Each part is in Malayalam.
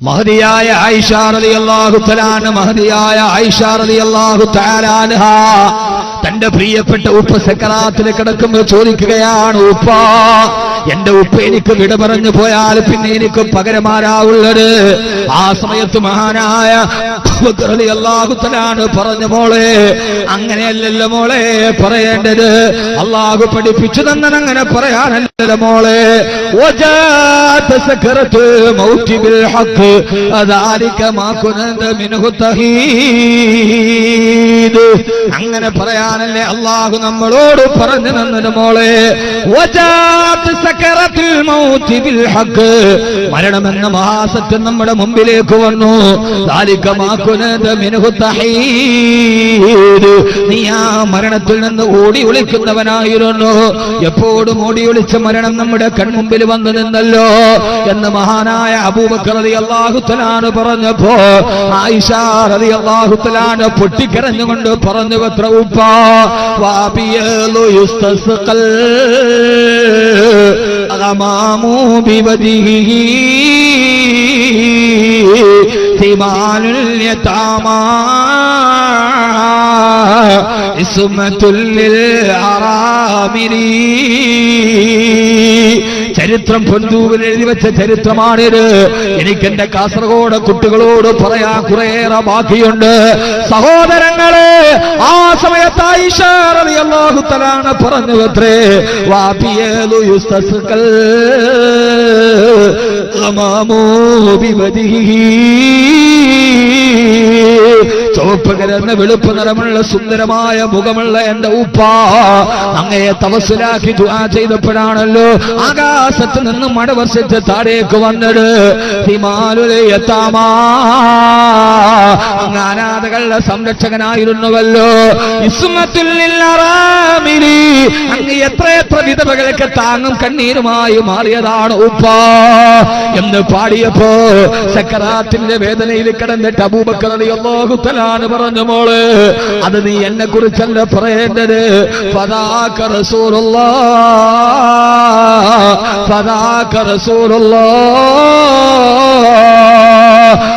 മഹതിയായ ഐഷാറതി അള്ളാഹു തലാന് മഹതിയായ ഐഷാറതി അള്ളാഹു താലാൻഹ എന്റെ പ്രിയപ്പെട്ട ഉപ്പ സെക്കറാത്തിൽ കിടക്കുമ്പോൾ ചോദിക്കുകയാണ് ഉപ്പ എന്റെ ഉപ്പ എനിക്ക് വിട പറഞ്ഞു പോയാൽ പിന്നെ എനിക്ക് പകരമാരാവുള്ളത് ആ സമയത്ത് മഹാനായ അള്ളാഹുത്തലാണ് പറഞ്ഞു മോളെ അങ്ങനെയല്ലല്ലോ മോളെ പറയേണ്ടത്. അള്ളാഹു പഠിപ്പിച്ചു തന്നെ അങ്ങനെ പറയാനല്ലല്ലോ മോളെ. അങ്ങനെ പറയാൻ പറയാനല്ലേ അള്ളാഹു നമ്മളോട് പറഞ്ഞു തന്നത് മോളെ? മരണമെന്ന മഹാസത്യം നമ്മുടെ മുമ്പിലേക്ക് വന്നു. നീ ആ മരണത്തിൽ നിന്ന് ഓടി ഒളിക്കുന്നവനായിരുന്നു. എപ്പോഴും ഓടി ഒളിച്ച മരണം നമ്മുടെ കൺമുമ്പിൽ വന്നു നിന്നല്ലോ എന്ന് മഹാനായ അബൂബക്കർ അള്ളാഹുത്തലാണ് പറഞ്ഞപ്പോ ആയിഷ അള്ളാഹുത്തലാണ് പൊട്ടിക്കരഞ്ഞുകൊണ്ട് പറഞ്ഞു പത്ര ഉപ്പാ വാബിയലു യുസ്തസ്ഖൽ അഗമാമു ബിവദിഹി തിമാനുൽ യതാമാ ഇസ്മത്തുൽ അറാമിരി ചരിത്രം പൊന്തൂവിൽ എഴുതി വെച്ച ചരിത്രമാണിത്. എനിക്ക് എന്റെ കാസർഗോഡ് കുട്ടികളോട് പറയാ കുറേറെ ബാക്കിയുണ്ട്. സഹോദരങ്ങളെ ആ സമയത്ത് ഐഷാറിയാണ് പറഞ്ഞു അത്രേ വാപ്പിയേതു യുസ്തസ്കൽ. അമാമോ ചുവപ്പ് കലർന്ന വെളുപ്പ് നിറമുള്ള സുന്ദരമായ മുഖമുള്ള എന്റെ ഉപ്പ അങ്ങയെ തപസ്സിലാക്കി ദുആ ചെയ്തപ്പോഴാണല്ലോ ആകാശത്ത് നിന്ന് മഴ വർഷിച്ച് താഴേക്ക് വന്നത്. ഹിമാലുലയത്താമാ അങ്ങ് അനാഥകളുടെ സംരക്ഷകനായിരുന്നുവല്ലോ. ഇസ്മത്തുല്ലില്ലറാമിലി അങ്ങ് എത്ര എത്ര വിധവകളൊക്കെ താങ്ങും കണ്ണീരുമായി മാറിയതാണ് ഉപ്പ. എന്ന് പാടിയപ്പോ സക്കറാത്തിന്റെ വേദനയിൽ കിടന്നിട്ട് തലാണ് പറഞ്ഞു മോൾ അത് നീ എന്നെ കുറിച്ചല്ല പറയേണ്ടത്. ഫദാക റസൂലുള്ള ഫദാക റസൂലുള്ള.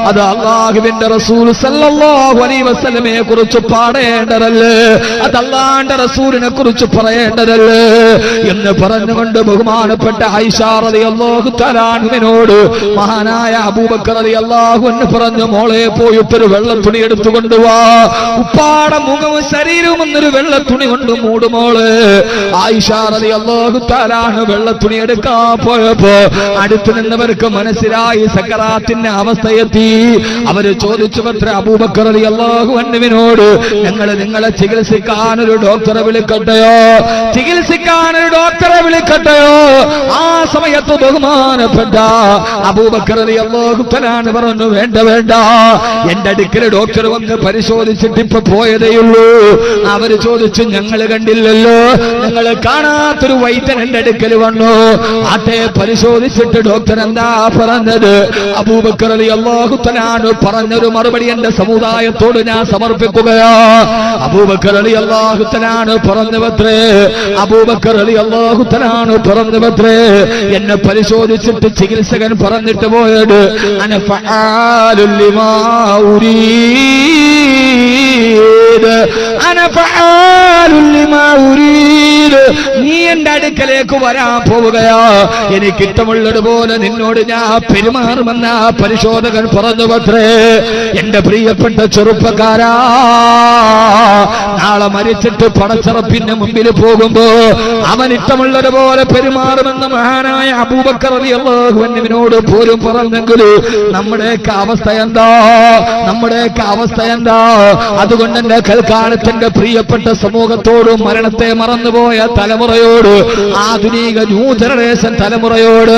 അത് അള്ളാഹുവിന്റെ റസൂൽ സല്ലല്ലാഹു അലൈഹി വസല്ലമയെ കുറിച്ച് പാടേണ്ടതല്ലേ? അത് അള്ളാന്റെ റസൂലിനെ കുറിച്ച് പറയേണ്ടതല്ലേ? എന്ന് പറഞ്ഞുകൊണ്ട് ബഹുമാനപ്പെട്ട ഐഷ റളിയല്ലാഹു തആലാനുവിനോട് മഹാനായ അബൂബക്കർ റളിയല്ലാഹു അൻഹു പറഞ്ഞു മോളെ പോയിട്ടൊരു വെള്ള തുണി എടുത്തു കൊണ്ടുവാ ഉപ്പാടെ മുഖവും ശരീരവും എന്നൊരു വെള്ള തുണി കൊണ്ട് മൂടുമോൾ ആയിഷ റളിയല്ലാഹു തആലാന് വെള്ള തുണി എടുക്കാൻ പോയപ്പോ അടുത്തു നിന്നവർക്ക് മനസ്സിലായി സക്കറാത്തിന്റെ അവസ്ഥയെത്തി അവർ ചോദിച്ചു പത്ര അബൂബക്കർ അള്ളാഹു അന്നുവിനോട് ഞങ്ങൾ നിങ്ങളെ ചികിത്സിക്കാൻ ഒരു ഡോക്ടറെ വിളിക്കട്ടെയോ? ചികിത്സിക്കാൻ ഒരു ഡോക്ടറെ വിളിക്കട്ടെയോ? ആ സമയത്ത് ബഹുമാനപ്പെട്ട അബൂബക്കർ അലി പറഞ്ഞു വേണ്ട വേണ്ട. എന്റെ അടുക്കൽ ഡോക്ടർ വന്ന് പരിശോധിച്ചിട്ട് ഇപ്പൊ പോയതേയുള്ളൂ അവർ ചോദിച്ചു ഞങ്ങൾ കണ്ടില്ലല്ലോ. ഞങ്ങൾ കാണാത്തൊരു വൈദ്യൻ എന്റെ അടുക്കൽ വന്നു. ആട്ടെ പരിശോധിച്ചിട്ട് ഡോക്ടർ എന്താ പറഞ്ഞത്? അബൂബക്കർ അലി അള്ളാഹുത്തലാണ് പറഞ്ഞൊരു മറുപടി എന്റെ സമുദായത്തോട് ഞാൻ സമർപ്പിക്കുകയാ. അബൂബക്കർ അലി അള്ളാഹുത്തലാണ് പറഞ്ഞവത്രേ. അബൂബക്കർ അലി എന്നെ പരിശോധിച്ചിട്ട് ചികിത്സകൻ പറഞ്ഞിട്ട് പോയത് അനഫാലുല്ലിമാ നീ എന്റെ അടുക്കലേക്ക് വരാൻ പോവുകയാ. എനിക്ക് ഇഷ്ടമുള്ളതുപോലെ നിന്നോട് ഞാൻ പെരുമാറുമെന്ന പരിശോധകൻ പറഞ്ഞു പത്രേ എന്റെ പ്രിയപ്പെട്ട ചെറുപ്പക്കാരാ നാളെ മരിച്ചിട്ട് പടച്ചറപ്പിന്റെ മുമ്പിൽ പോകുമ്പോ അവൻ ഇഷ്ടമുള്ളതുപോലെ പെരുമാറുമെന്ന് മഹാനായ അബൂബക്കർ പോലും പറഞ്ഞെങ്കിൽ നമ്മുടെയൊക്കെ അവസ്ഥ എന്താ? നമ്മുടെയൊക്കെ അവസ്ഥ എന്താ? അതുകൊണ്ട് എന്റെ കൽക്കാലത്തിന്റെ പ്രിയപ്പെട്ട സമൂഹത്തോട് മരണത്തെ മറന്നുപോയ തലമുറയോട് ആധുനിക ന്യൂ ജനറേഷൻ തലമുറയോട്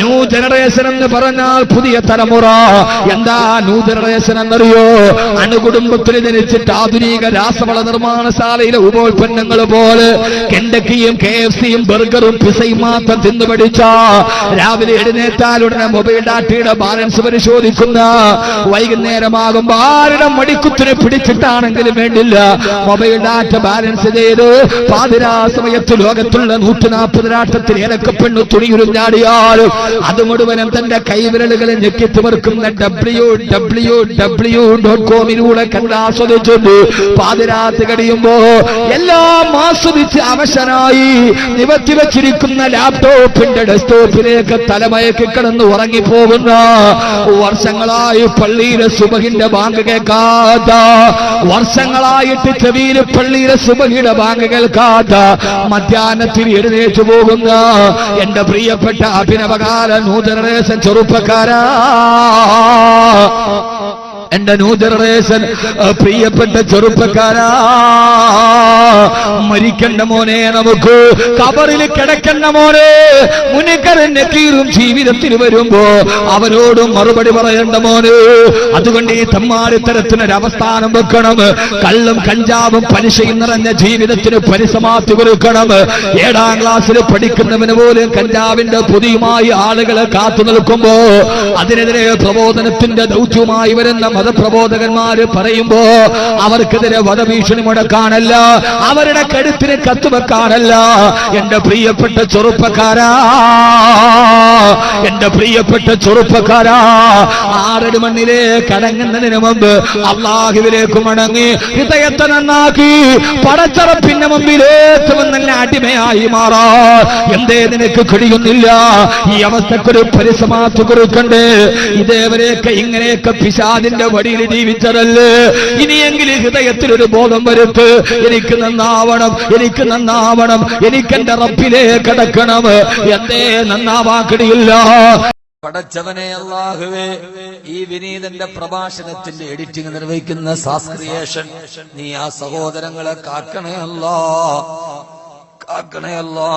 ന്യൂ ജനറേഷൻ എന്ന് പറഞ്ഞാൽ പുതിയ തലമുറ. എന്താ ന്യൂ ജനറേഷൻ എന്നറിയോ? അണുകുടുംബത്തിൽ ജനിച്ചിട്ട് ആധുനിക രാസവള നിർമ്മാണശാലയിലെ ഉപോൽപ്പന്നങ്ങൾ പോലെ കെണ്ടക്കിയും കെ എഫ് സിയും ബർഗറും പിസയും മാത്രം തിന്നു പഠിച്ച രാവിലെ എഴുന്നേറ്റാൽ ഉടനെ മൊബൈൽ ഡാറ്റയുടെ ബാലൻസ് പരിശോധിക്കുന്ന വൈകുന്നേരമാകുമ്പോൾ ആരുടെ മടിക്കുത്തിനെ പിടിച്ചിട്ടാണെങ്കിലും വേണ്ടില്ല. മൊബൈൽ ഡാറ്റ ബാലൻസ് ചെയ്ത് പാതിരാ സമയത്ത് ലോകത്തുള്ള നൂറ്റി നാൽപ്പത് രാഷ്ട്രത്തിൽ ഏതൊക്കെ പെണ്ണു തുണിയുരുഞ്ഞാടിയാലും അത് മുഴുവനും തന്റെ കൈവിരലുകളെ ഞെക്കി തിമർക്കുന്ന ഡബ്ല്യു ഡബ്ല്യു ഡബ്ല്യു ഡോട്ട് കോമിലൂടെ കണ്ടാസ്വദിച്ചുണ്ട് പാതിരാത്ത് കഴിയുമ്പോ എല്ലാം ആസ്വദിച്ച് അവശനായി നിവർത്തി വെച്ചിരിക്കുന്ന ലാപ്ടോപ്പിന്റെ ഡെസ്ക്ടോപ്പിലേക്ക് തലമയക്കി കിടന്ന് ഉറങ്ങിപ്പോകുന്ന വർഷങ്ങളായി പള്ളിയിലെ സുബഹിന്റെ ബാങ്ക് കേൾക്കാത്ത വർഷങ്ങളായിട്ട് ചെവിയിലെ പള്ളിയിലെ സുബഹിയുടെ ബാങ്ക് കേൾക്കാത്ത മധ്യാഹ്നത്തിൽ എഴുന്നേറ്റ് പോകുന്ന എന്റെ പ്രിയപ്പെട്ട അഭിനവകാല നൂതനേശൻ ചെറുപ്പക്കാരാ. എന്റെ ന്യൂ ജനറേഷൻ പ്രിയപ്പെട്ട ചെറുപ്പക്കാരാ മരിക്കണ്ട മോനെ നമുക്ക് കബറിൽ കിടക്കണ്ട മോനെ മുനിക്കറിന്റെ കീറും ജീവിതത്തിൽ വരുമ്പോ അവരോടും മറുപടി പറയണ്ട മോനെ. അതുകൊണ്ട് ഈ തമ്മാരിത്തരത്തിനൊരവസ്ഥാനം വെക്കണം. കള്ളും കഞ്ചാവും പലിശയും നിറഞ്ഞ ജീവിതത്തിന് പരിസമാപ്തി കൊടുക്കണം. ഏഴാം ക്ലാസ്സിൽ പഠിക്കുന്നവന് പോലും കഞ്ചാവിന്റെ പുതിയുമായി ആളുകളെ കാത്തു നിൽക്കുമ്പോ അതിനെതിരെ പ്രബോധനത്തിന്റെ ദൗത്യവുമായി വരുന്ന മതപ്രബോധകന്മാര് പറയുമ്പോ അവർക്കെതിരെ വധഭീഷണി മുടക്കാനല്ല അവരുടെ കഴുത്തിന് കത്തുവെക്കാനല്ല. എന്റെ പ്രിയപ്പെട്ട ചെറുപ്പക്കാരാ എന്റെ പ്രിയപ്പെട്ട ചെറുപ്പക്കാരാ ആരടി മണ്ണിലെ കടങ്ങുന്നതിന് മുമ്പ് അള്ളാഹുവിലേക്ക് മടങ്ങി ഹൃദയത്തെ നന്നാക്കി പടച്ചറപ്പിന്റെ മുമ്പിലേക്ക് വന്നല്ല അടിമയായി മാറാ. എന്തേ നിനക്ക് കഴിയുന്നില്ല ഈ അവസ്ഥക്കൊരു പരിസമാപ്തി കൊടുക്കണ്ടേ? ഇതേവരെയൊക്കെ ഇങ്ങനെയൊക്കെ പിശാദിന്റെ വടിയിൽ ജീവിച്ചതല്ലേ? ഇനിയെങ്കിലും ഹൃദയത്തിൽ ഒരു ബോധം വരുത്ത് എനിക്ക് നന്നാവണം എനിക്ക് നന്നാവണം എനിക്ക് എന്റെ റബ്ബിലേ കിടക്കണം. എന്തേ നന്നാവാക്കടിയില്ല? പടച്ചവനെ അള്ളാഹുവേ ഈ വിനീതന്റെ പ്രഭാഷണത്തിന്റെ എഡിറ്റിംഗ് നിർവഹിക്കുന്ന സാസ്ക്രിയേഷൻ നീ ആ സഹോദരങ്ങളെ കാക്കണേ അല്ലാ കാക്കണേ അല്ലാ.